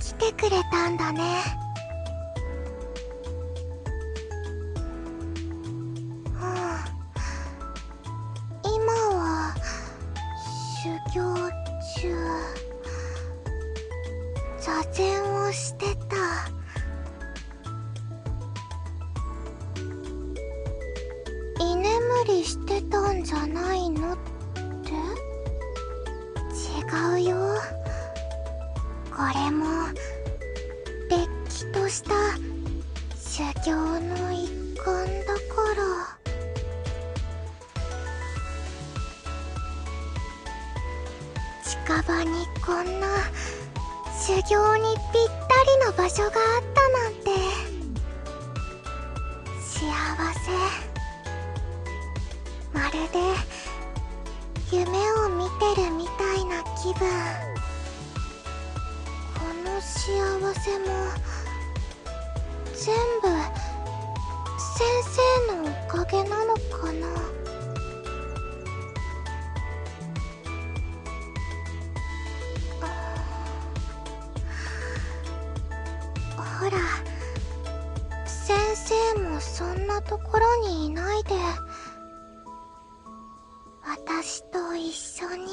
来てくれたんだね。うん今は修行中。座禅をしてた。居眠りして違うよ。これもれっきとした修行の一環だから。近場にこんな修行にぴったりの場所があったなんて。幸せ。まるで夢を見てるみたいな気分。この幸せも全部先生のおかげなのかな？ほら先生もそんなところにいないで。私と一緒に。